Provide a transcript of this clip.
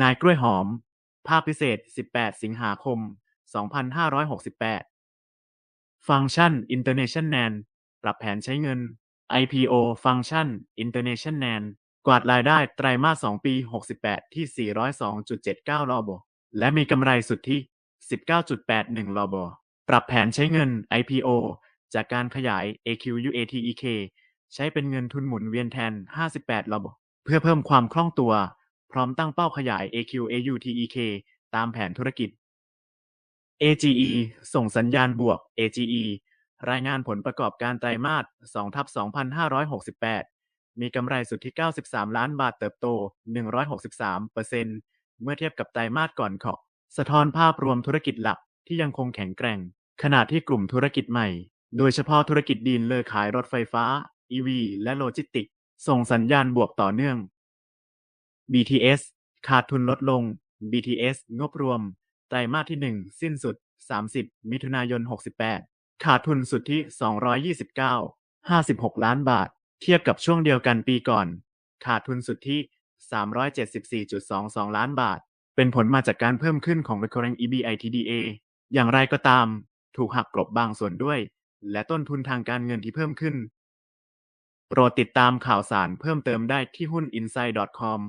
นายกล้วยหอม ภาคพิเศษ 18 สิงหาคม 2568 ฟังก์ชัน International ปรับแผนใช้เงิน IPO ฟังก์ชัน International กวาดรายได้ไตรมาส 2 ปี 68 ที่ 402.79 ลอบและมีกำไรสุทธิ 19.81 ลอบปรับแผนใช้เงิน IPO จากการขยาย AQUATEK ใช้เป็นเงินทุนหมุนเวียนแทน 58 ลอบเพื่อเพิ่มความคล่องตัว พร้อมตั้งเป้าขยาย AQAUTEK ตามแผนธุรกิจ AGE ส่งสัญญาณบวก AGE รายงานผลประกอบการไตรมาส2ทับ2568 มีกำไรสุทธิ 93 ล้านบาทเติบโต 163%เเมื่อเทียบกับไตรมาสก่อนขอสะท้อนภาพรวมธุรกิจหลักที่ยังคงแข็งแกร่ง ขณะที่กลุ่มธุรกิจใหม่ โดยเฉพาะธุรกิจดีลเลอร์ขายรถไฟฟ้า EV และโลจิสติกส์ส่งสัญญาณบวกต่อเนื่อง BTS ขาดทุนลดลง BTS งบรวม ไตรมาสที่ 1 สิ้นสุด 30 มิถุนายน 68 ขาดทุนสุทธิ 229 56 ล้านบาท เทียบกับช่วงเดียวกันปีก่อน ขาดทุนสุทธิ 374.22 ล้านบาท เป็นผลมาจากการเพิ่มขึ้นของ recurring EBITDA อย่างไรก็ตาม ถูกหักกลบบางส่วนด้วย และต้นทุนทางการเงินที่เพิ่มขึ้น โปรดติดตามข่าวสารเพิ่มเติมได้ที่หุ้น inside.com